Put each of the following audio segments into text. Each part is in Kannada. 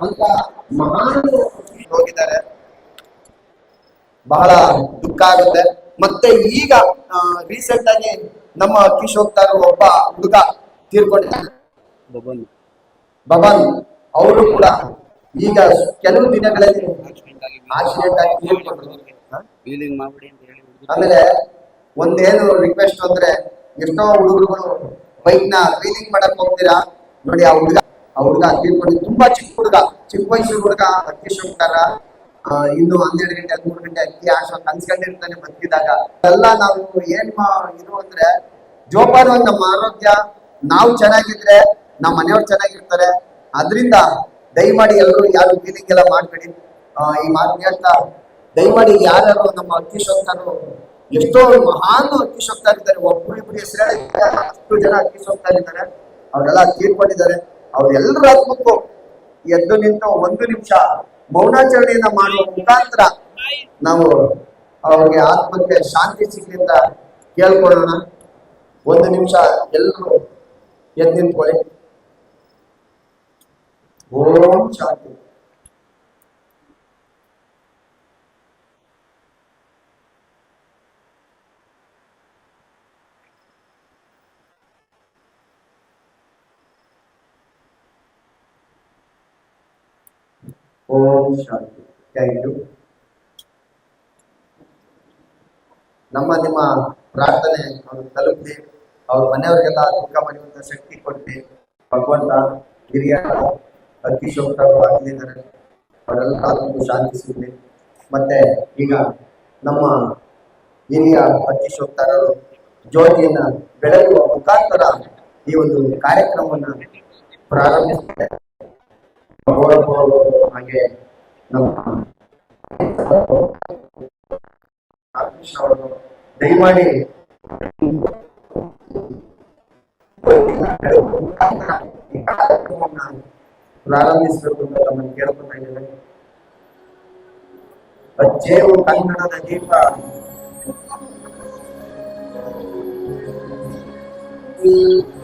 ಅಂತ ಮಹಾನ್ ಹೋಗಿದ್ದಾರೆ. ಬಹಳ ದುಃಖ ಆಗುತ್ತೆ. ಮತ್ತೆ ಈಗ ರೀಸೆಂಟ್ ಆಗಿ ನಮ್ಮ ಕಿಶೋಕ್ ತರ ಒಬ್ಬ ಹುಡುಗ ತೀರ್ಕೊಂಡಿದ್ದಾನೆ. ಬಬನ್ ಬಬನ್ ಅವರು ಕೂಡ ಈಗ ಕೆಲವು ದಿನಗಳಲ್ಲಿ ಆಕ್ಸಿಡೆಂಟ್ ಆಗಿ ಮಾಡ್ಬಿಡಿ ಅಂತ ಹೇಳಿ ಆಮೇಲೆ ಒಂದೇನು ರಿಕ್ವೆಸ್ಟ್ ಅಂದ್ರೆ ಎಷ್ಟೋ ಹುಡುಗರುಗಳು ಬೈಕ್ನ ವೀಲಿಂಗ್ ಮಾಡಕ್ ಹೋಗ್ತೀರಾ? ನೋಡಿ ಆ ಹುಡುಗ. ಆ ಹುಡುಗ ತೀರ್ಕೊಂಡು ತುಂಬಾ ಚಿಕ್ಕ ಹುಡುಗ, ಚಿಕ್ಕ ವಯಸ್ಸಿನ ಹುಡುಗ ಅಕ್ಕಿ ಶೋಕ್ತಾರ ಇನ್ನು ಹನ್ನೆರಡು ಗಂಟೆ, ಹದಿಮೂರು ಗಂಟೆ ಅಕ್ಕಿ ಆಶೋ ಕನ್ಸ್ಕೊಂಡಿರ್ತಾನೆ ಬದುಕಿದಾಗ. ಎಲ್ಲ ನಾವು ಏನ್ ಮಾ- ಇದು ಅಂದ್ರೆ ಜೋಪಾನವಾಗಿ ನಮ್ಮ ಆರೋಗ್ಯ. ನಾವು ಚೆನ್ನಾಗಿದ್ರೆ ನಮ್ಮ ಮನೆಯವ್ರು ಚೆನ್ನಾಗಿರ್ತಾರೆ. ಅದರಿಂದ ದಯಮಾಡಿ ಎಲ್ಲರೂ ಯಾರು ಎಲ್ಲ ಮಾಡ್ಬೇಡಿ. ಈ ಮಾತು ಹೇಳ್ತಾ ದಯಮಾಡಿ ಯಾರ್ಯಾರು ನಮ್ಮ ಅಕ್ಕಿ ಶೋಕ್ತಾರು ಎಷ್ಟೋ ಮಹಾನ್ ಅಕ್ಕಿ ಶೋಕ್ತಾರಿದ್ದಾರೆ ಇದ್ದಾರೆ ಇಬ್ರು ಹೆಸರು ಅಷ್ಟು ಜನ ಅಕ್ಕಿ ಶೋಕ್ತಾರಿದ್ದಾರೆ ಅವರೆಲ್ಲ ತೀರ್ಕೊಂಡಿದ್ದಾರೆ. ಅವ್ರೆಲ್ಲರ ಆತ್ಮಕ್ಕೂ ಎದ್ದು ನಿಂತು ಒಂದು ನಿಮಿಷ ಮೌನಾಚರಣೆಯನ್ನ ಮಾಡುವ ಮುಖಾಂತರ ನಾವು ಅವ್ರಿಗೆ ಆತ್ಮಕ್ಕೆ ಶಾಂತಿ ಸಿಗಲಿ ಅಂತ ಕೇಳ್ಕೊಳ್ಳೋಣ. ಒಂದು ನಿಮಿಷ ಎಲ್ಲರೂ ಎದ್ದು ನಿಂತ್ಕೊಳ್ಳಿ. ಓಂ ಶಾಂತಿ. ಓಂ ಶಾಂತಿ. ಥ್ಯಾಂಕ್ ಯು ನಮ್ಮ ನಿಮ್ಮ ಪ್ರಾರ್ಥನೆ ಅವ್ರು ತಲುಪಿ, ಅವ್ರ ಮನೆಯವರಿಗೆಲ್ಲ ದುಃಖ ಮರೆಯುವಂತ ಶಕ್ತಿ ಕೊಟ್ಟು ಭಗವಂತ ಹಿರಿಯ ಅತಿ ಶೋಕ್ತರು ಆಗಲಿದ್ದಾರೆ ಅವರೆಲ್ಲ ಸಿಗಲಿ ಮತ್ತೆ ಈಗ ನಮ್ಮ ಹಿರಿಯ ಅತಿಶೋಕ್ತಾರರು ಜ್ಯೋತಿಯನ್ನ ಬೆಳಗುವ ಮುಖಾಂತರ ಈ ಒಂದು ಕಾರ್ಯಕ್ರಮವನ್ನು ಅವರು ಹಾಗೆ ದಯಮಾಡಿ ಪ್ರಾರಂಭಿಸಬೇಕು ಅಂತ ನಮ್ಮನ್ನು ಕೇಳ್ಕೊತಾ ಇದ್ದೇನೆ ಅಜ್ಜೇವು ಕನ್ನಡದ ದೀಪ ಥ್ಯಾಂಕ್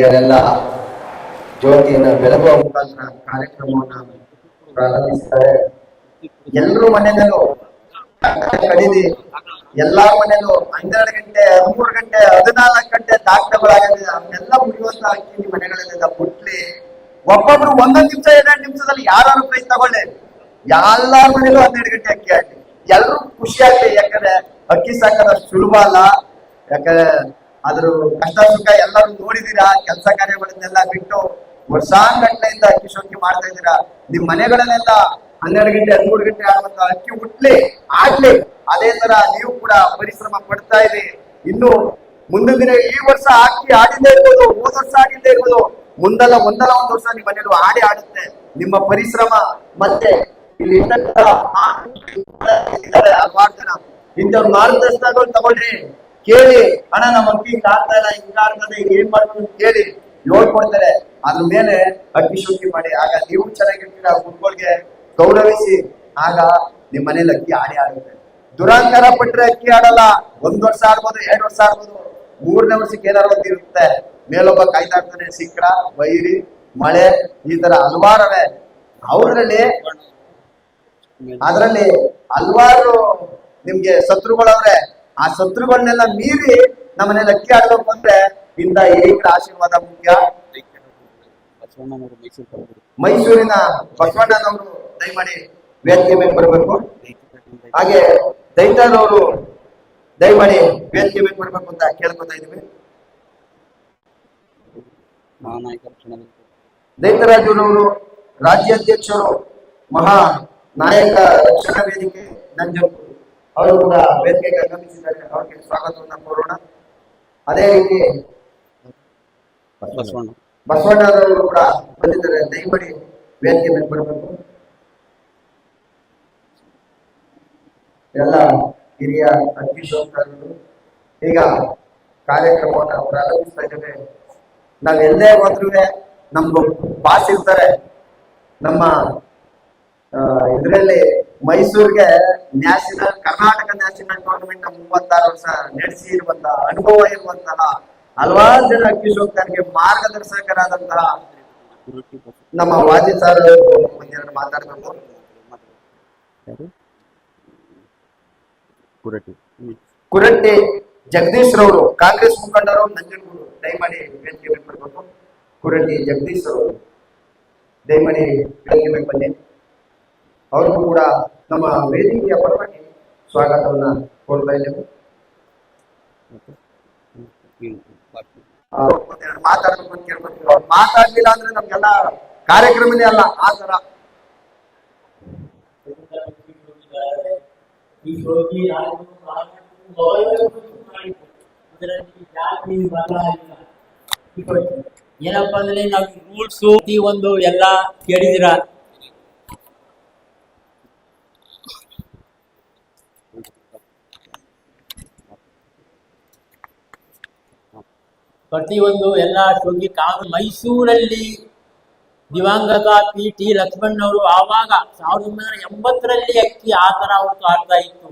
ಹಿರಿಯರೆಲ್ಲ ಜ್ಯೋತಿಯನ್ನ ಬೆಳಗುವ ಮುಖಾಂತರ ಕಾರ್ಯಕ್ರಮವನ್ನು ಪ್ರಾರಂಭಿಸ್ತಾರೆ. ಎಲ್ಲರೂ ಮನೆಯಲ್ಲೂ ಕಡಿದಿ ಎಲ್ಲಾ ಮನೆಯಲ್ಲೂ ಹನ್ನೆರಡು ಗಂಟೆ ಹದಿಮೂರು ಗಂಟೆ, ಹದಿನಾಲ್ಕು ಗಂಟೆ ದಾಖಲೆಗಳಾಗಿದೆ ಅವನ್ನೆಲ್ಲ ಮುಗಿಯುವಂತ ಅಕ್ಕಿ ಮನೆಗಳಲ್ಲೆಲ್ಲ ಮುಟ್ಲಿ. ಒಬ್ಬೊಬ್ರು ಒಂದೊಂದು ನಿಮಿಷ ಎರಡು ನಿಮಿಷದಲ್ಲಿ ಯಾರು ಪ್ರೈಸ್ ತಗೊಳ್ಳಿ. ಎಲ್ಲಾರ ಮನೆಯಲ್ಲೂ ಹನ್ನೆರಡು ಗಂಟೆ ಅಕ್ಕಿ ಹಾಕಿ. ಎಲ್ರು ಖುಷಿ ಆಗ್ಲಿ. ಯಾಕಂದ್ರೆ ಅಕ್ಕಿ ಸಾಕೋದಷ್ಟು ಸುಲಭ ಅಲ್ಲ. ಯಾಕಂದ್ರೆ ಅದ್ರ ಕಷ್ಟ ಸುಖ ಎಲ್ಲರೂ ನೋಡಿದೀರಾ ಕೆಲಸ ಕಾರ್ಯಗಳನ್ನೆಲ್ಲ ಬಿಟ್ಟು ವರ್ಷಾಂಗಟ್ಲೆಯಿಂದ ಅಕ್ಕಿ ಶೋಕಿ ಮಾಡ್ತಾ ಇದ್ದೀರಾ ನಿಮ್ ಮನೆಗಳನ್ನೆಲ್ಲ ಹನ್ನೆರಡು ಗಂಟೆ ಹದಿಮೂರು ಗಂಟೆ ಆಗುವಂತ ಅಕ್ಕಿ ಹುಟ್ಲಿ ಆಗ್ಲಿ ಅದೇ ತರ ನೀವು ಕೂಡ ಪರಿಶ್ರಮ ಪಡ್ತಾ ಇದೆ ಇನ್ನು ಮುಂದಿನ ದಿನ ಈ ವರ್ಷ ಅಕ್ಕಿ ಆಡಿದ್ದೇ ಇರ್ಬೋದು ಹೋದ ವರ್ಷ ಆಗಿದ್ದೇ ಇರ್ಬೋದು ಮುಂದಲ್ಲ ಒಂದಲ್ಲ ಒಂದು ವರ್ಷ ನಿಮ್ಮ ಮನೆಯಲ್ಲೂ ಆಡಿ ಆಡುತ್ತೆ ನಿಮ್ಮ ಪರಿಶ್ರಮ ಮತ್ತೆ ಇಲ್ಲಿ ಇಂಥವ್ರ ಮಾರ್ಗದರ್ಶನಗಳು ತಗೊಳ್ರಿ ಕೇಳಿ ಹಣ ನಮ್ಮ ಅಕ್ಕಿ ಆಗ್ತಾ ಇಲ್ಲ ಹಿಂಗ ಆಗ್ತದೆ ಈಗ ಏನ್ ಮಾಡ್ತೀವಿ ಅಂತ ಕೇಳಿ ನೋಡ್ಕೊಡ್ತಾರೆ ಅದ್ರ ಮೇಲೆ ಅಕ್ಕಿ ಶುದ್ಧಿ ಮಾಡಿ ಆಗ ನೀವು ಚೆನ್ನಾಗಿರ್ತೀರ ಗುರುಗಳಿಗೆ ಗೌರವಿಸಿ. ಆಗ ನಿಮ್ ಮನೇಲಿ ಅಕ್ಕಿ ಆಡಿ ಆಡುತ್ತೆ. ದುರಾಂಕಾರ ಪಟ್ರೆ ಅಕ್ಕಿ ಆಡಲ್ಲ. ಒಂದ್ ವರ್ಷ ಆಡ್ಬೋದು ಎರಡ್ ವರ್ಷ ಆಡ್ಬೋದು. ಮೂರನೇ ವರ್ಷಕ್ಕೆ ಏನಾರು ಒಂದು ಇರುತ್ತೆ. ಮೇಲೊಬ್ಬ ಕಾಯ್ತಾ ಇರ್ತಾನೆ ಸಿಕ್ಕಡ ವೈರಿ ಮಳೆ ಈ ತರ ಹಲವಾರವೇ. ಅವ್ರಲ್ಲಿ ಅದರಲ್ಲಿ ಹಲವಾರು ನಿಮ್ಗೆ ಶತ್ರುಗಳವ್ರೆ. ಆ ಶತ್ರುಗಳನ್ನೆಲ್ಲ ಮೀರಿ ನಮ್ಮನೆ ಲಕ್ಕಿ ಆಡ್ಬೇಕು ಅಂದ್ರೆ ಇಂದ ಏಕ ಆಶೀರ್ವಾದ ಮುಖ್ಯ. ಮೈಸೂರಿನ ಬಸವಣ್ಣನವರು ದಯಮಾಡಿ ವೇದಿಕೆ ಮೇಲೆ ಬರಬೇಕು. ಹಾಗೆ ದೈತನವರು ದಯಮಾಡಿ ವೇದಿಕೆ ಮೇಲೆ ಬರಬೇಕು ಅಂತ ಕೇಳ್ಕೊತಾ ಇದೀವಿ ದೈತರಾಜುರವರು ರಾಜ್ಯಾಧ್ಯಕ್ಷರು ಮಹಾ ನಾಯಕ ರಕ್ಷಣಾ ವೇದಿಕೆ ನಂಜಪ್ಪು ಅವರು ಕೂಡ ವೇದಿಕೆಗೆ ಆಗಮಿಸಿದ್ದಾರೆ. ಅವರಿಗೆ ಸ್ವಾಗತವನ್ನು ಕೋರೋಣ ಅದೇ ರೀತಿ ಬಸವಣ್ಣವರು ಬಸವಣ್ಣನವರು ಕೂಡ ಬಂದಿದ್ದಾರೆ. ದಯಮಾಡಿ ವೇದಿಕೆ ಮೇಲೆ ಬರಬೇಕು. ಎಲ್ಲ ಹಿರಿಯ ಅಗ್ನಿಶೋಧಕರು ಈಗ ಕಾರ್ಯಕ್ರಮವನ್ನು ಪ್ರಾರಂಭಿಸ್ತಾ ಇದ್ದೇವೆ ನಾವ್ ಎಲ್ಲೇ ಹೋದ್ರೂ ನಮ್ದು ಬಾಸ್ ಇರ್ತಾರೆ. ನಮ್ಮ ಇದರಲ್ಲಿ ಮೈಸೂರಿಗೆ ನ್ಯಾಷನಲ್ ಕರ್ನಾಟಕ ನ್ಯಾಷನಲ್ ಟೂರ್ನಮೆಂಟ್ ಮೂವತ್ತಾರು ವರ್ಷ ನಡೆಸಿ ಇರುವಂತ ಅನುಭವ ಇರುವಂತಹ ಹಲವಾರು ಜನ ಅಗ್ನಿಶೋಧಕರಿಗೆ ಮಾರ್ಗದರ್ಶಕರಾದಂತಹ ಕುರುಟಿ ನಮ್ಮ ವಾಜಿ ಸರ್ ಒಂದೆರಡು ಮಾತಾಡಬೇಕು. ಕುರಟ್ಟಿ ಜಗದೀಶ್ ರವರು ಕಾಂಗ್ರೆಸ್ ಮುಖಂಡರು ನಂಜನಗೂಡು ದಯಮಾಡಿ ವೇದಿಕೆ ಬರ್ಬೇಕು. ಕುರಟ್ಟಿ ಜಗದೀಶ್ ರವರು ದಯಮಾಡಿ ವೇದಿಕೆ ಬನ್ನಿ. ಅವ್ರಿಗೂ ಕೂಡ ನಮ್ಮ ವೇದಿಕೆಯ ಪರವಾಗಿ ಸ್ವಾಗತವನ್ನ ಕೋರ್ತಾ ಇದ್ದೇವೆ. ಮಾತಾಡ್ಬೇಕು ಅಂತ ಮಾತಾಡ್ಲಿಲ್ಲ ಅಂದ್ರೆ ನಮ್ಗೆಲ್ಲ ಕಾರ್ಯಕ್ರಮನೇ ಅಲ್ಲ, ಆ ತರ ಏನಪ್ಪಾ ಅಂದ್ರೆ ನಾವು ರೂಲ್ಸ್ ಒಂದು ಎಲ್ಲ ಕೇಳಿದಿರ ಪ್ರತಿಯೊಂದು ಎಲ್ಲ ಶೋಕಿ ಕಾನು ಮೈಸೂರಲ್ಲಿ ದಿವಂಗತ ಪಿ ಟಿ ಲಕ್ಷ್ಮಣ್ಣವರು ಆವಾಗ ಸಾವಿರದ ಒಂಬೈನೂರ ಎಂಬತ್ತರಲ್ಲಿ ಅಕ್ಕಿ ಆ ತರ ಅವತ್ತು ಆಡ್ತಾ ಇತ್ತು.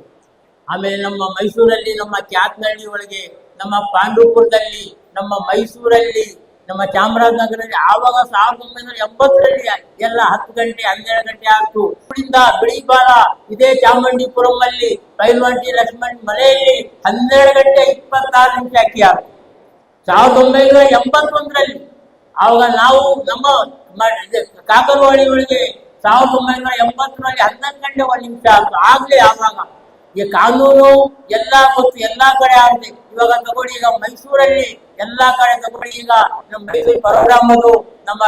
ಆಮೇಲೆ ನಮ್ಮ ಮೈಸೂರಲ್ಲಿ ನಮ್ಮ ಕ್ಯಾತ್ನಹಳ್ಳಿ ಒಳಗೆ, ನಮ್ಮ ಪಾಂಡುಪುರದಲ್ಲಿ ನಮ್ಮ ಮೈಸೂರಲ್ಲಿ, ನಮ್ಮ ಚಾಮರಾಜನಗರದಲ್ಲಿ ಆವಾಗ ಸಾವಿರದ ಒಂಬೈನೂರ ಎಂಬತ್ತರಲ್ಲಿ ಎಲ್ಲ ಹತ್ತು ಗಂಟೆ, ಹನ್ನೆರಡು ಗಂಟೆ ಆಗ್ತು ಇಲ್ಲಿಂದ ಬಿಳಿಬಾಲ ಇದೇ ಚಾಮುಂಡಿಪುರಂ ಅಲ್ಲಿ ಪೈಲ್ವಂಟಿ ಲಕ್ಷ್ಮಣ್ ಮನೆಯಲ್ಲಿ ಹನ್ನೆರಡು ಗಂಟೆ ಇಪ್ಪತ್ತಾರು ನಿಮಿಷ ಅಕ್ಕಿ ಆಗ್ತು ಸಾವಿರದ ಒಂಬೈನೂರ ಎಂಬತ್ತೊಂದರಲ್ಲಿ ಆವಾಗ ನಾವು ನಮ್ಮ ಕಾಕರವಾಡಿ ಒಳಗೆ ಸಾವಿರದ ಒಂಬೈನೂರ ಎಂಬತ್ತರಲ್ಲಿ ಹನ್ನೊಂದು ಗಂಟೆ ಒಂದು ನಿಮಿಷ ಆಗ್ತು ಆಗ್ಲೇ ಆವಾಗ ಈ ಕಾನೂನು ಎಲ್ಲಾ ಗೊತ್ತು ಎಲ್ಲಾ ಕಡೆ ಆಗಿದೆ. ಇವಾಗ ತಗೊಳ್ಳಿ, ಈಗ ಮೈಸೂರಲ್ಲಿ ಎಲ್ಲಾ ಕಡೆ ತಗೊಳ್ಳಿ. ಈಗ ನಮ್ಮ ಮೈಸೂರು ಪರಬ್ರಹ್ಮರು ನಮ್ಮ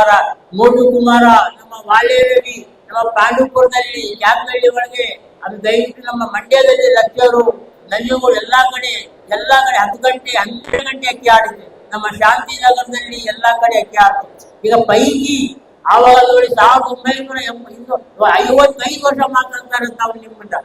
ಮೋಟು ಕುಮಾರ ನಮ್ಮ ವಾಲೇರವಿ ನಮ್ಮ ಪಾಂಡುಪುರದಲ್ಲಿ ಕ್ಯಾಬ್ನಹಳ್ಳಿ ಒಳಗೆ ಅದು ದಯವಿಟ್ಟು ನಮ್ಮ ಮಂಡ್ಯದಲ್ಲಿ ಲಕ್ಷ್ಯರು ನಂಜನಗೂಡು ಎಲ್ಲಾ ಕಡೆ ಎಲ್ಲಾ ಕಡೆ ಹತ್ತು ಗಂಟೆ, ಹನ್ನೆರಡು ಗಂಟೆ ಅಕ್ಕಿ ಆಡಿದೆ ನಮ್ಮ ಶಾಂತಿನಗರದಲ್ಲಿ ಎಲ್ಲಾ ಕಡೆ ಅಕ್ಕಿ ಆಡ್ತು ಈಗ ಪೈಕಿ ಆವಾಗ ಸಾವಿರದ ಒಂಬೈನೂರ ಎಂಬ- ಐವತ್ತೈದು ವರ್ಷ ಮಾತಾಡ್ತಾರೆ ನಾವು ನಿಮ್ಮನ್ನ.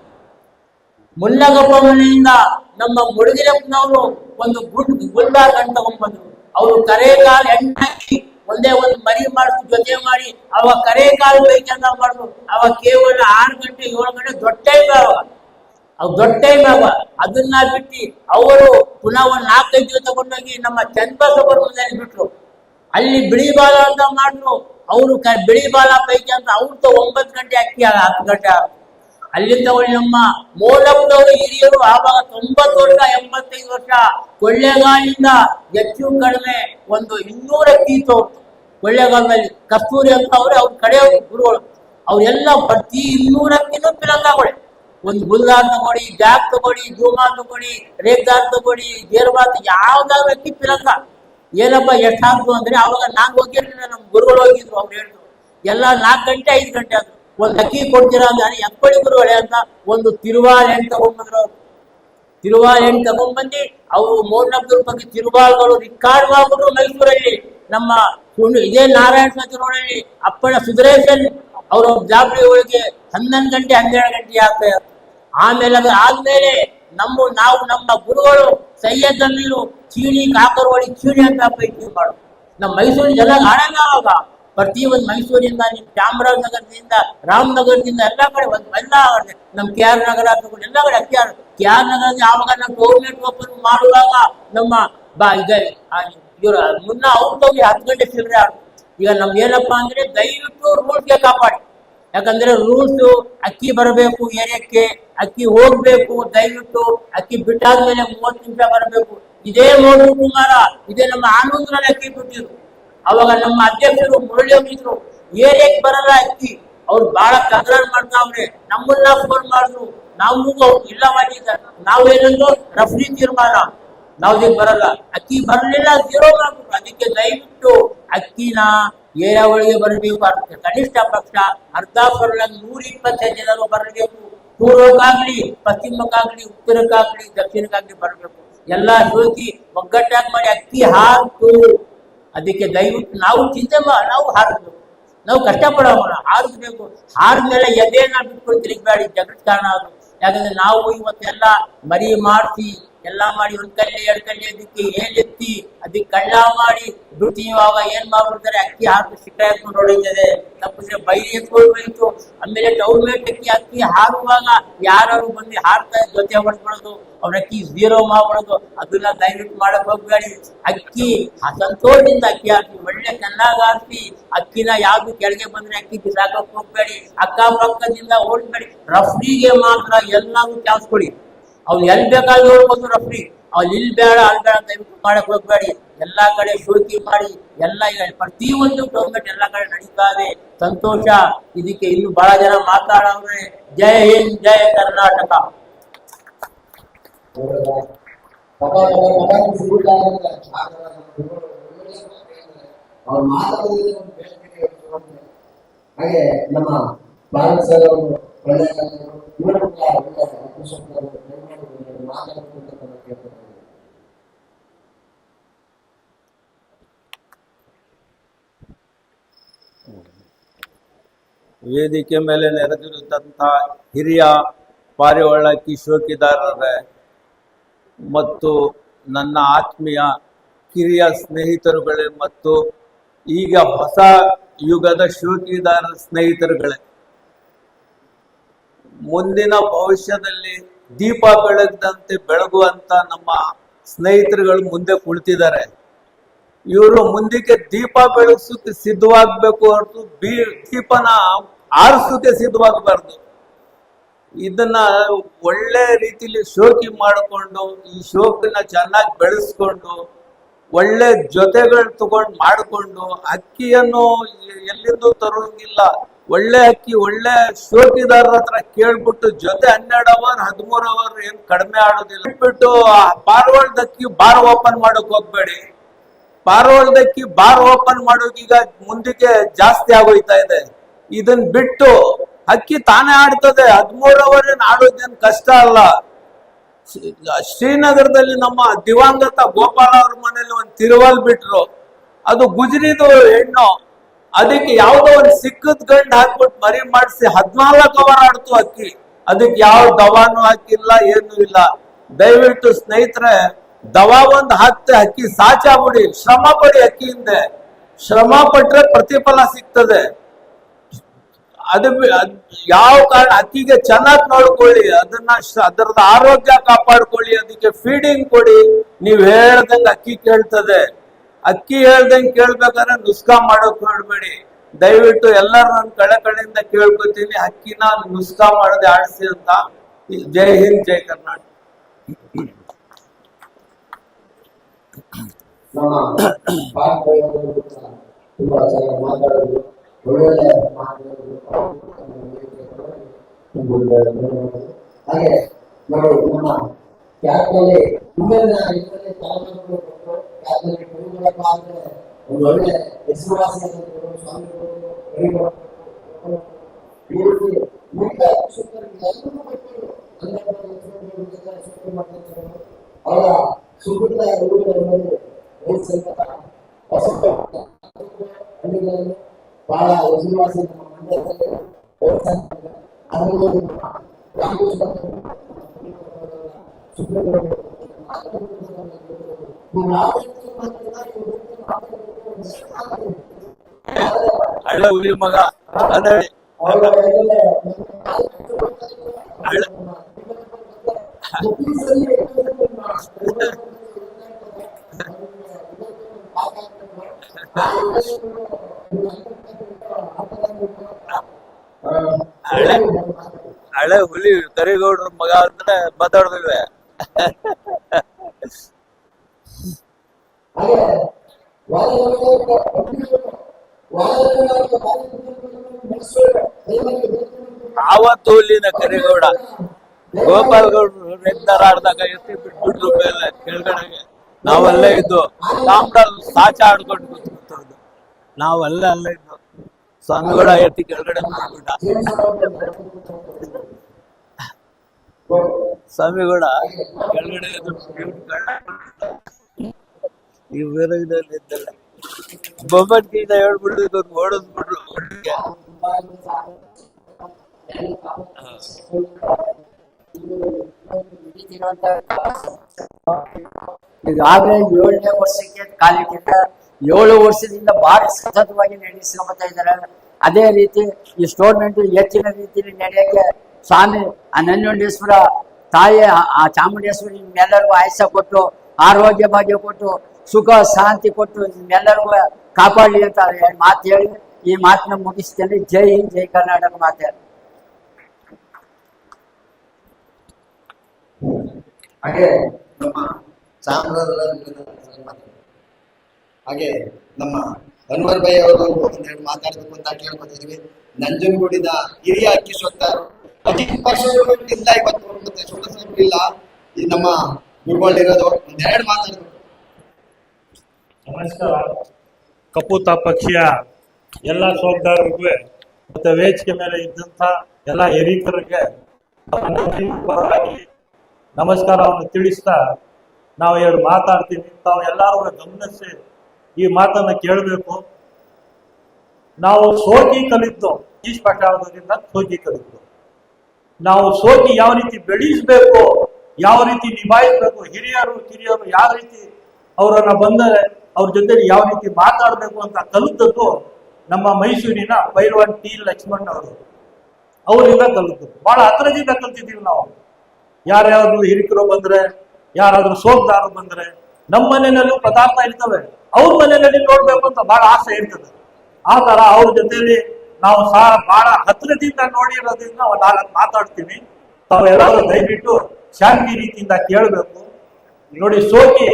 ಮುಲ್ಲಗಪ್ಪ ಮನೆಯಿಂದ ನಮ್ಮ ಮುಳುಗಿರಪ್ಪನವರು ಒಂದು ಗುಡ್ ಗುಲ್ಬಾರ್ ಗಂಟೆ ತಗೊಂಡ್ಬಂದ್ರು. ಅವರು ಕರೆಕಾಲ್ ಹೆಣ್ಣಾಕಿ ಒಂದೇ ಒಂದು ಮರಿ ಮಾಡಿಸಿ ಜೊತೆ ಮಾಡಿ, ಅವಾಗ ಕರೇಕಾಲ್ ಬೇಕಂತ ಮಾಡಿದ್ರು ಅವಾಗ ಕೇವಲ ಆರು ಗಂಟೆ ಏಳು ಗಂಟೆ ದೊಡ್ಡ ಇದ್ದ ಅವಾಗ. ಅವ್ ದೊಡ್ಡ ಟೈಮ್ ಆಗ ಅದನ್ನ ಬಿಟ್ಟು ಅವರು ಪುನಃ ಒಂದ್ ನಾಲ್ಕೈದು ದಿವಸ ತಗೊಂಡೋಗಿ ನಮ್ಮ ಚನ್ನಬಸವಪುರದಲ್ಲಿ ಬಿಟ್ರು. ಅಲ್ಲಿ ಬಿಳಿ ಬಾಲ ಅಂತ ಮಾಡ್ರು. ಅವರು ಕ ಬಿಳಿ ಬಾಲ ಪೈಕಿ ಅಂತ ಅವ್ರದ್ದು ಒಂಬತ್ತು ಗಂಟೆ ಅಕ್ಕಿ ಆಗ ಹತ್ತು ಗಂಟೆ. ಅಲ್ಲಿಂದ ಒಳ್ಳೆ ನಮ್ಮ ಮೂಲಭೂತವರು ಹಿರಿಯರು ಆವಾಗ ತೊಂಬತ್ತು ವರ್ಷ, ಎಂಬತ್ತೈದು ವರ್ಷ. ಕೊಳ್ಳೆಗಾಲಿಂದ ಹೆಚ್ಚು ಕಡಿಮೆ ಒಂದು ಇನ್ನೂರ ಕೀತು ಕೊಳ್ಳೆಗಾಲದಲ್ಲಿ ಕಸ್ತೂರಿ ಅಂತ ಅವ್ರೆ ಅವ್ರ ಕಡೆ ಗುರುಗಳು. ಅವ್ರೆಲ್ಲ ಪ್ರತಿ ಇನ್ನೂರಕ್ಕಿನ್ನೂ ಪಿರಂಗಗಳೇ ಒಂದು ಗುಲ್ದಾರ್ ತಗೊಳ್ಳಿ ಜಾಬ್ ತಗೊಳ್ಳಿ ಜೂಮಾರ್ ತಗೊಳ್ಳಿ, ರೇಗ್ದಾರ್ ತಗೊಳ್ಳಿ ಗೇರ್ಬಾತ್ ಯಾವ್ದಾದ್ರು ವ್ಯಕ್ತಿ ಪಿರಂಗ. ಏನಪ್ಪ ಎಷ್ಟಾಗ್ತು ಅಂದ್ರೆ ಅವಾಗ ನಾನ್ ಹೋಗಿರ್ಲಿಲ್ಲ ನಮ್ಮ ಗುರುಗಳು ಹೋಗಿದ್ರು, ಅವ್ರು ಹೇಳಿದ್ರು. ಎಲ್ಲ ನಾಲ್ಕು ಗಂಟೆ, ಐದು ಗಂಟೆ ಆದ್ರು. ಒಂದ್ ಅಕ್ಕಿ ಕೊಡ್ತೀರಾ ಅಂದ್ರೆ ಎಪ್ಪಡಿ ಗುರುಗಳೇ ಅಂತ ಒಂದು ತಿರುವಾಲ್ ಹೆಣ್ಣು ತಗೊಂಡ್ಬಂದ್ರು ಅವ್ರು. ತಿರುವಾಲ್ ಹೆಣ್ಣು ತಗೊಂಡ್ಬಂದು ಅವರು ಮೂರ್ನಾಲ್ಕು ಬಗ್ಗೆ ತಿರುವಾಲ್ಗಳು ರಿಕಾರ್ಡ್ ಮಾಡ್ಬಿಟ್ರು ಮೈಸೂರಲ್ಲಿ. ನಮ್ಮ ಇದೇ ನಾರಾಯಣ ಸ್ವಾಮಿ ರೋಡಲ್ಲಿ ಅಪ್ಪಣ ಸುಧರೇಶನ್ ಅವರು ಜಾಬ್ರಿ ಒಳಗೆ ಹನ್ನೊಂದು ಗಂಟೆ, ಹನ್ನೆರಡು ಗಂಟೆ ಆಗ್ತಾ ಆಮೇಲೆ ಅದು ಆದ್ಮೇಲೆ ನಮ್ಮ, ನಾವು ನಮ್ಮ ಗುರುಗಳು ಸೈಯದ್ ಅಮೀರು ಚೀಣಿ ಕಾಕರವಳಿ ಚೀಣಿ ಅಂತ ಪೈಕಿ ಮಾಡು ನಮ್ಮ ಮೈಸೂರು ಜನ ಆಡಲ್ಲ ಅವಾಗ. ಪ್ರತಿ ಒಂದು ಮೈಸೂರಿಂದ, ನಿಮ್ ಚಾಮರಾಜನಗರದಿಂದ ರಾಮನಗರದಿಂದ ಎಲ್ಲ ಕಡೆ ಒಂದು ಎಲ್ಲ ನಮ್ಮ ಕೆ ಆರ್ ನಗರ ಎಲ್ಲ ಕಡೆ ಕೆ ಆರ್ ಕೆ ಆರ್ ನಗರದಲ್ಲಿ ಆವಾಗ ನಮ್ಮ ಗೌರ್ಮೆಂಟ್ ಓಪನ್ ಮಾಡುವಾಗ ನಮ್ಮ ಬಾ ಇದೆ. ಇವರು, ಮುನ್ನ ಅವ್ರು ಹೋಗಿ ಹತ್ತು ಗಂಟೆ ಚಿಲ್ಲರೆ ಆಡ್ತು ಈಗ ನಮ್ಗೆ ಏನಪ್ಪಾ ಅಂದ್ರೆ ದಯವಿಟ್ಟು ರೂಲ್ಸ್ಗೆ ಕಾಪಾಡಿ. ಯಾಕಂದ್ರೆ ರೂಲ್ಸ್ ಅಕ್ಕಿ ಬರಬೇಕು, ಏರಿಯಕ್ಕೆ ಅಕ್ಕಿ ಹೋಗ್ಬೇಕು, ದಯವಿಟ್ಟು ಅಕ್ಕಿ ಬಿಟ್ಟಾದ್ಮೇಲೆ ಮೂವತ್ತು ನಿಮಿಷ ಬರಬೇಕು. ಇದೇ ಮೋಟು ಕುಮಾರ, ಇದೇ ನಮ್ಮ ಆನಂದ್ರಲ್ಲಿ ಅಕ್ಕಿ ಬಿಟ್ಟಿದ್ರು. ಅವಾಗ ನಮ್ಮ ಅಧ್ಯಕ್ಷರು ಮುರಳಿ ಹೋಗಿದ್ರು ಏರಿಯಾಕ್ ಬರಲ್ಲ ಅಕ್ಕಿ. ಅವ್ರು ಬಹಳ ತಕರಾರು ಮಾಡ್ತಾವ್ರೆ. ನಮ್ಮನ್ನ ಫೋನ್ ಮಾಡಿದ್ರು. ನಾವು ಇಲ್ಲ ಮಾಡಿದ್ದಾರೆ. ನಾವೇನಂದ್ರು ರಫ್ರಿ ತೀರ್ಮಾನ. ನಾವ್ದಿಕ್ ಬರಲ್ಲ. ಅಕ್ಕಿ ಬರಲಿಲ್ಲ ಜೀರೋ ಮಾಡ್ಬಿಟ್ರು ಅದಕ್ಕೆ ದಯವಿಟ್ಟು ಅಕ್ಕಿನ ಏರಿಯಾ ಒಳಗೆ ಬರಬೇಕು ಕನಿಷ್ಠ ಪಕ್ಷ ಅರ್ಧ ಬರಲಾಗಿ ನೂರ ಇಪ್ಪತ್ತೈದು ಜನರು ಬರಬೇಕು. ಪೂರ್ವಕ್ಕಾಗ್ಲಿ, ಪಶ್ಚಿಮಕ್ಕಾಗ್ಲಿ, ಉತ್ತರಕ್ಕಾಗ್ಲಿ, ದಕ್ಷಿಣಕ್ಕಾಗ್ಲಿ ಬರಬೇಕು. ಎಲ್ಲಾ ಶೋಕಿ ಒಗ್ಗಟ್ಟಾಗಿ ಮಾಡಿ ಅಕ್ಕಿ ಹಾಕು ಅದಕ್ಕೆ ದಯವಿಟ್ಟು ನಾವು ಚಿಂತೆ ನಾವು ಹಾರಬೇಕು. ನಾವು ಕಷ್ಟಪಡೋಣ ಹಾರಿಸ್ಬೇಕು ಹಾರಿದ್ಮೇಲೆ ಎದೆಯನ್ನ ಬಿಟ್ಕೊಂಡು, ತಿರುಗಬೇಡಿ. ಜಗತ್ ಕಾರಣ ಯಾಕಂದ್ರೆ ನಾವು ಇವತ್ತೆಲ್ಲ ಮರಿ ಮಾಡಿಸಿ ಎಲ್ಲ ಮಾಡಿ ಒಂದ್ ಕಲ್ಲಿ, ಎರಡ್ ಕಲ್ಲಿ ಅದಕ್ಕೆ ಏನೆತ್ತಿ ಅದಕ್ಕೆ ಕಳ್ಳ ಮಾಡಿ ಬಿಡ್ತೀವಾಗ ಏನ್ ಮಾಡ್ಬಿಡ್ತಾರೆ? ಅಕ್ಕಿ ಹಾಕಿ ಸಿಕ್ಕ ಹಾಕೊಂಡು ಹೊಡಿತದೆ. ತಪ್ಪಿದ್ರೆ ಬೈರಿ ಎತ್ಕೊಳ್ಬೇಕು ಆಮೇಲೆ ಗೌರ್ಮೆಂಟ್ ಅಕ್ಕಿ ಅಕ್ಕಿ ಹಾರುವಾಗ ಯಾರು ಬಂದು ಹಾರ್ತಾ ಜೊತೆ ಹೊಡ್ಬಿಡೋದು ಅವ್ರ ಅಕ್ಕಿ ಝೀರೋ ಮಾಡ್ಬಿಡೋದು ಅದನ್ನ ದಯವಿಟ್ಟು ಮಾಡಕ್ ಹೋಗ್ಬೇಡಿ. ಅಕ್ಕಿ ಸಂತೋಷದಿಂದ ಅಕ್ಕಿ ಹಾಕಿ, ಒಳ್ಳೆ ಚೆನ್ನಾಗ್ ಹಾಕಿ, ಅಕ್ಕಿನ ಯಾವ್ದು ಕೆಳಗೆ ಬಂದ್ರೆ ಅಕ್ಕಿ ಬಿಸಾಕಕ್ ಹೋಗ್ಬೇಡಿ. ಅಕ್ಕಪಕ್ಕದಿಂದ ಓಡ್ಬೇಡಿ ರಫ್ರಿಗೆ ಮಾತ್ರ ಎಲ್ಲಾನು ಚಾನ್ಸ್ ಕೊಡಿ ಅವ್ನು ಎಲ್ಲಿ ಬೇಕಾದ್ರೂ ನೋಡ್ಬೋದು ರಫ್ರಿ. ಅವ್ನು ಇಲ್ಲಿ ಬೇಡ, ಅಲ್ಲಿ ಬೇಡ ದಯವಿಟ್ಟು ಮಾಡಕ್ ಹೋಗ್ಬೇಡಿ. ಎಲ್ಲಾ ಕಡೆ ಶೋಕಿ ಮಾಡಿ, ಎಲ್ಲ ಈಗ ಪ್ರತಿಯೊಂದು ಗೌರ್ಮೆಂಟ್ ಎಲ್ಲಾ ಕಡೆ ನಡೀತಾ ಇದೆ. ಸಂತೋಷ. ಇದಕ್ಕೆ ಇನ್ನು ಬಹಳ ಜನ ಮಾತಾಡವ್ರೆ ಜಯ ಹಿಂದ್ ಜಯ ಕರ್ನಾಟಕ. ಹಾಗೆ ನಮ್ಮ ಭಾರತ ಸರ್ ವೇದಿಕೆ ಮೇಲೆ ನೆರೆದಿರುತ್ತಂತ ಹಿರಿಯ ಪಾರಿವಾಳ ಶೋಕಿದಾರರೇ ಮತ್ತು ನನ್ನ ಆತ್ಮೀಯ ಕಿರಿಯ ಸ್ನೇಹಿತರುಗಳೇ ಮತ್ತು ಈಗ ಹೊಸ ಯುಗದ ಶೋಕಿದಾರ ಸ್ನೇಹಿತರುಗಳೇ. ಮುಂದಿನ ಭವಿಷ್ಯದಲ್ಲಿ ದೀಪ ಬೆಳಗದಂತೆ ಬೆಳಗುವಂತ ನಮ್ಮ ಸ್ನೇಹಿತರುಗಳು ಮುಂದೆ ಕುಳಿತಿದ್ದಾರೆ. ಇವರು ಮುಂದಕ್ಕೆ ದೀಪ ಬೆಳಗ್ಸೋಕೆ ಸಿದ್ಧವಾಗಬೇಕು ಹೊರತು ಬೀ, ದೀಪನ ಆರಿಸೋಕೆ ಸಿದ್ಧವಾಗಬಾರ್ದು. ಇದನ್ನ ಒಳ್ಳೆ ರೀತಿಲಿ ಶೋಕಿ ಮಾಡಿಕೊಂಡು, ಈ ಶೋಕಿನ ಚೆನ್ನಾಗಿ ಬೆಳೆಸ್ಕೊಂಡು, ಒಳ್ಳೆ ಜೊತೆಗಳು ತಗೊಂಡು ಮಾಡಿಕೊಂಡು, ಅಕ್ಕಿಯನ್ನು ಎಲ್ಲಿಂದೂ ತರೋಂಗಿಲ್ಲ ಒಳ್ಳೆ ಅಕ್ಕಿ, ಒಳ್ಳೆ ಶೋಕಿದಾರರ ಹತ್ರ ಕೇಳ್ಬಿಟ್ಟು ಜೊತೆ ಹನ್ನೆರಡು ಅವರ್ ಹದಿಮೂರು ಅವರ್ ಏನ್ ಕಡಿಮೆ ಆಡೋದಿಲ್ಲ. ಬಿಟ್ಟು ಪಾರ್ವಾಳದ ಅಕ್ಕಿ ಬಾರ್ ಓಪನ್ ಮಾಡೋಕ್ ಹೋಗ್ಬೇಡಿ. ಅಕ್ಕಿ ಬಾರ್ ಓಪನ್ ಮಾಡೋಕೀಗ ಮುಂದಕ್ಕೆ ಜಾಸ್ತಿ ಆಗೋಯ್ತಾ ಇದೆ. ಇದನ್ ಬಿಟ್ಟು ಅಕ್ಕಿ ತಾನೇ ಆಡ್ತದೆ, ಹದಿಮೂರು ಅವರ್ ಏನ್ ಆಡೋದೇನ್ ಕಷ್ಟ ಅಲ್ಲ. ಶ್ರೀನಗರದಲ್ಲಿ ನಮ್ಮ ದಿವಂಗತ ಗೋಪಾಲ ಅವ್ರ ಮನೇಲಿ ಒಂದು ತಿರುವಲ್ ಬಿಟ್ರು. ಅದು ಗುಜರಿದು ಹೆಣ್ಣು. ಅದಕ್ಕೆ ಯಾವ್ದೋ ಒಂದು ಸಿಕ್ಕದ್ ಗಂಡ್ ಹಾಕ್ಬಿಟ್ಟು ಮರಿ ಮಾಡಿಸಿ ಹದ್ನಾಲ್ಕು ಅವರ್ ಆಡ್ತು ಅಕ್ಕಿ. ಅದಕ್ಕೆ ಯಾವ ದವಾನು ಹಾಕಿಲ್ಲ, ಏನು ಇಲ್ಲ. ದಯವಿಟ್ಟು ಸ್ನೇಹಿತರೆ, ದವಾ ಒಂದ್ ಹಾಕ್ತೆ, ಅಕ್ಕಿ ಸಾಚಾಗ್ಬಿಡಿ ಶ್ರಮ ಪಡಿ ಅಕ್ಕಿಯಿಂದ ಶ್ರಮ ಪಟ್ರೆ ಪ್ರತಿಫಲ ಸಿಗ್ತದೆ. ಅದು ಯಾವ ಕಾರಣ, ಅಕ್ಕಿಗೆ ಚೆನ್ನಾಗಿ ನೋಡ್ಕೊಳ್ಳಿ. ಅದನ್ನ ಅದರದ ಆರೋಗ್ಯ ಕಾಪಾಡ್ಕೊಳ್ಳಿ. ಅದಕ್ಕೆ ಫೀಡಿಂಗ್ ಕೊಡಿ. ನೀವ್ ಹೇಳ್ದಂಗ ಅಕ್ಕಿ ಕೇಳ್ತದೆ. ಅಕ್ಕಿ ಹೇಳ್ದಂಗೆ ಕೇಳ್ಬೇಕಾದ್ರೆ ನುಸ್ಕಾ ಮಾಡೋಕ್ ನೋಡ್ಬೇಡಿ ದಯವಿಟ್ಟು ಎಲ್ಲರೂ ನನ್ನ ಕಡೆಯಿಂದ ಕೇಳ್ಕೊತೀನಿ, ಅಕ್ಕಿನ ನುಸ್ಕಾ ಮಾಡದೆ ಆಡಿಸಿ ಅಂತ. ಜೈ ಹಿಂದ್, ಜೈ ಕರ್ನಾಟಕ. ತುಂಬಾ ಮಾತಾಡೋದು ಹಾಗೆ ನಾವು ನಮ್ಮ ಕ್ಯಾಬ್ನಲ್ಲಿ ಚಾಲಕರು ಕ್ಯಾಬ್ನಲ್ಲಿ ಕುಡಿಗಳಪ್ಪ ಅಂದ್ರೆ ಒಂದು ಒಳ್ಳೆ ಹೆಸರುವಾಸಿಯಾದಂಥವರು ಸ್ವಾಮಿಗಳು ಕೈಗಳು ಈ ರೀತಿ ಮುಖ್ಯ ಶಿಕ್ಷಕರಿಗೆ ಎಲ್ಲರೂ ಬಿಟ್ಟು ಹನ್ನೆರಡು ಹೆಸರುಗಳು ಜೊತೆ ಶಿಕ್ಷಣ ಮಾಡ್ತಿರ್ತಾರೆ. ಅವರ ಸುಕೃತ ರೂಪದಲ್ಲಿ ವಹಿಸಿದಂತ ಹೊಸ ಹಳ್ಳಿಗಳಲ್ಲಿ ಬಹಳ ಹೆಸರುವಾಸಿ ನಮ್ಮ ಮಂಡ್ಯದಲ್ಲಿ ವ್ಯವಸಾಯ ಮಾಡಿದ್ದಾರೆ. ಅದರಲ್ಲಿ ನಮ್ಮ ಹಳ್ಳ ಹುಲಿ ಮಗ ಅಂದ್ರೆ ಹಳೆ ಹಳೆ ಹುಲಿ ಕರಿಗೌಡ್ರ ಮಗ ಅಂದ್ರೆ ಮಾತಾಡ್ದಿವೆ ಹಾಗೆ ಆವತ್ತು ಇಲ್ಲಿನ ಕರಿಗೌಡ. ಗೋಪಾಲ್ ಗೌಡ್ರು ರೆಗ್ದರ್ ಆಡ್ದಾಗ ಎತ್ತಿ ಬಿಟ್ಬಿಟ್ರು ಮೇಲೆ ಕೆಳಗಡೆಗೆ. ನಾವಲ್ಲೇ ಇದ್ದು ತಾಮ್ರಲ್ಲಿ ಸಾಚ ಆಡ್ಕೊಂಡು ಕೂತ್ಕೊಳ್ತಿದ್ದು ನಾವಲ್ಲೇ ಅಲ್ಲೇ ಇದ್ದು ಸ್ವಾಮಿಗೌಡ ಎತ್ತಿ ಕೆಳಗಡೆ ಬಿಟ್ಬಿಟ್ಟ ಸ್ವಾಮಿಗೌಡ ಕೆಳಗಡೆ ಈ ವಿರೋಧದಲ್ಲಿ ಇದ್ದಲ್ಲ. ಬೊಬ್ಬಟ್ಟಿಯಿಂದ ಹೇಳ್ಬಿಟ್ಟು ಓಡಿಸ್ಬಿಟ್ರು ಒಟ್ಟಿಗೆ ಈಗಾಗಲೇ ಏಳನೇ ವರ್ಷಕ್ಕೆ ಕಾಲಿಟ್ಟಿದ್ದ ಏಳು ವರ್ಷದಿಂದ ಭಾರಿ ಸತತವಾಗಿ ನಡೆಸ್ಕೊಂಬತ್ತಾ ಇದ್ದಾರೆ. ಅದೇ ರೀತಿ ಈ ಸ್ಟೋರ್ಮೆಂಟ್ ಹೆಚ್ಚಿನ ರೀತಿಯಲ್ಲಿ ನಡೆಯಕ್ಕೆ ಸ್ವಾಮಿ ಆ ನಂಜುಂಡೇಶ್ವರ ತಾಯಿ ಆ- ಚಾಮುಂಡೇಶ್ವರಿ ನಿಮ್ಮೆಲ್ಲರಿಗೂ ಆಯಸ ಕೊಟ್ಟು, ಆರೋಗ್ಯ ಭಾಗ್ಯ ಕೊಟ್ಟು ಸುಖ, ಶಾಂತಿ ಕೊಟ್ಟು ನಿಮ್ಮೆಲ್ಲರಿಗೂ ಕಾಪಾಡಲಿ ಅಂತ ಮಾತು ಹೇಳಿ, ಈ ಮಾತನ್ನ ಮುಗಿಸ್ತೇನೆ. ಜೈ ಹಿಂದ್, ಜೈ ಕರ್ನಾಟಕ ಮಾತೆ. ಹಾಗೆ ನಮ್ಮ ಹಾಗೆ ನಮ್ಮ ಅನ್ವರ್ ಭೈ ಅವರು ಒಂದೆರಡು ಮಾತಾಡಬೇಕು ಅಂತ ಕೇಳ್ಕೊತಿದ್ವಿ. ನಂಜನಗೂಡಿನ ಹಿರಿಯ ಅಕ್ಕಿ ಸೊತ್ತಾರು ಪಕ್ಷಗಳು ಇಲ್ಲ ಇವತ್ತು ಸೊಗಸಾರು ಇಲ್ಲ. ಈ ನಮ್ಮ ಗುರುಗಳಿರೋದು ಒಂದೆರಡು ಮಾತಾಡಬೇಕು. ನಮಸ್ಕಾರ. ಕಪೂತ ಪಕ್ಷಿಯ ಎಲ್ಲ ಸೋಗ್ದಾರರಿಗೂ ಮತ್ತೆ ವೇದಿಕೆ ಮೇಲೆ ಇದ್ದಂತ ಎಲ್ಲ ಹಿರಿಕರಿಗೆ ನಮಸ್ಕಾರವನ್ನು ತಿಳಿಸ್ತಾ ನಾವು ಎರಡು ಮಾತಾಡ್ತೀವಿ ತಾವು ಎಲ್ಲರೂ ಗಮನಿಸಿ ಈ ಮಾತನ್ನ ಕೇಳಬೇಕು. ನಾವು ಸೋಗಿ ಕಲಿತು, ಈಶ್ ಸ್ಪಷ್ಟದಿಂದ ಸೋಗಿ ಕಲಿತು. ನಾವು ಸೋಗಿ ಯಾವ ರೀತಿ ಬೆಳೆಸಬೇಕು, ಯಾವ ರೀತಿ ನಿಭಾಯಿಸಬೇಕು, ಹಿರಿಯರು, ಕಿರಿಯರು ಯಾವ ರೀತಿ ಅವರನ್ನ ಬಂದರೆ ಅವ್ರ ಜೊತೆ ಯಾವ ರೀತಿ ಮಾತಾಡಬೇಕು ಅಂತ ಕಲಿತದ್ದು ನಮ್ಮ ಮೈಸೂರಿನ ಭೈರವನ್ ಟಿ ಲಕ್ಷ್ಮಣ್ ಅವರು. ಅವರಿಂದ ಕಲಿತದ್ದು. ಬಹಳ ಹತ್ರದಿಂದ ಕಲ್ತಿದ್ದೀವಿ ನಾವು. ಯಾರ್ಯಾರು ಹಿರಿಕರು ಬಂದ್ರೆ, ಯಾರಾದ್ರೂ ಸೋಗ್ದಾರು ಬಂದ್ರೆ, ನಮ್ಮ ಮನೆಯಲ್ಲೂ ಪದಾರ್ಥ ಇರ್ತವೆ. ಅವ್ರ ಮನೆಯಲ್ಲಿ ನೋಡ್ಬೇಕು ಅಂತ ಬಹಳ ಆಸೆ ಇರ್ತದೆ. ಆ ತರ ಅವ್ರ ಜೊತೆಲಿ ನಾವು ಸಹ ಬಹಳ ಹತ್ರದಿಂದ ನೋಡಿರೋದ್ರಿಂದ ನಾಲ್ಕು ಮಾತಾಡ್ತೀನಿ ತಾವೆಲ್ಲರೂ ದಯವಿಟ್ಟು ಶಾಂತಿ ರೀತಿಯಿಂದ ಕೇಳಬೇಕು. ನೋಡಿ, ಸೋಕಿ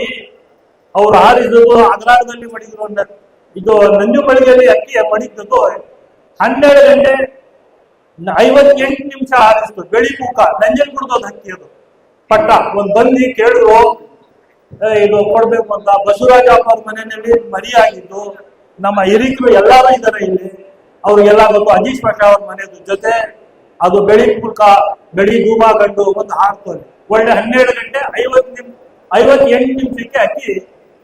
ಅವ್ರು ಹಾರಿದ್ದು ಅಗ್ರಾರದಲ್ಲಿ ಮಡಿದ್ರು ಅಂದ ಇದು ನಂಜು ಮಳಿಗೆಯಲ್ಲಿ ಅಕ್ಕಿ ಮಡಿದ್ದು ಹನ್ನೆರಡು ಗಂಟೆ ಐವತ್ತೆಂಟು ನಿಮಿಷ ಹಾರಿಸ್ತು. ಬೆಳಿ ಮುಖ ನಂಜನ್ ಬಿಡ್ದೋದು ಹಕ್ಕಿ ಅದು. ಪಟ್ಟ, ಒಂದ್ ಬಂದಿ ಕೇಳಿದ್ರು ಇದು ಕೊಡ್ಬೇಕು ಅಂತ. ಬಸವರಾಜ ಅವ್ರ ಮನೆಯಲ್ಲಿ ಮರಿ ಆಗಿದ್ದು, ನಮ್ಮ ಹಿರಿಕರು ಎಲ್ಲಾರು ಇದಾರೆ ಇಲ್ಲಿ. ಅವ್ರಿಗೆಲ್ಲ ಗೊತ್ತು ಅಜೀಶ್ ಪಾಷಾ ಅವ್ರ ಮನೆಯದು ಜೊತೆ ಅದು ಬೆಳಿ ಮುಖ ಬೆಳಿ ಧೂಮ ಗಂಡು ಒಂದು ಹಾರ್ತದೆ ಒಳ್ಳೆ ಹನ್ನೆರಡು ಗಂಟೆ ಐವತ್ ನಿಮ್, ಐವತ್ತೆಂಟು ನಿಮಿಷಕ್ಕೆ ಅಕ್ಕಿ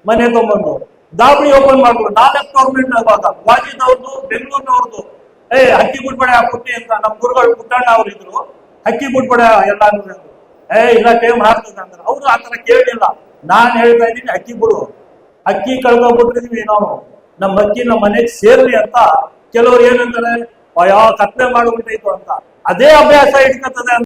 ಮನೆ ತಗೊಂಡು ದಾಬಳಿ ಓಪನ್ ಮಾಡ್ಬೋದು ನಾಲ್ಕು ಗೌರ್ಮೆಂಟ್ ಅವಾಗ ವಾಜಿದ್ ಅವ್ರದ್ದು ಬೆಂಗಳೂರಿನವ್ರದ್ದು ಏ, ಹಕ್ಕಿ ಆ ಪುಟ್ಟಿ ಅಂತ ನಮ್ಮ ಗುರುಗಳು ಪುಟ್ಟಣ್ಣ ಅವ್ರು ಇದ್ರು. ಹಕ್ಕಿ ಗುಡ್ಬಡೆ ಅಂದ್ರು. ಏ, ಇಲ್ಲ ಟೈಮ್ ಹಾಕ್ತದೆ ಅಂದ್ರೆ. ಅವ್ರು ಆತರ ಕೇಳಿಲ್ಲ. ನಾನ್ ಹೇಳ್ತಾ ಇದ್ದೀನಿ ಅಕ್ಕಿ ಬಿಡು. ಅಕ್ಕಿ ಕಳ್ಕೊಂಡ್ಬಿಟ್ಟಿದೀವಿ ನಾವು. ನಮ್ಮ ಅಕ್ಕಿ ನಮ್ಮ ಮನೆಗೆ ಸೇರ್ಲಿ ಅಂತ ಕೆಲವ್ರು ಏನಂತಾರೆ, ಅಯ್ಯೋ, ಕತ್ಲೆ ಮಾಡ್ಬಿಟ್ಟೈತು ಅಂತ. ಅದೇ ಅಭ್ಯಾಸ ಇಟ್ಕೊತದೆ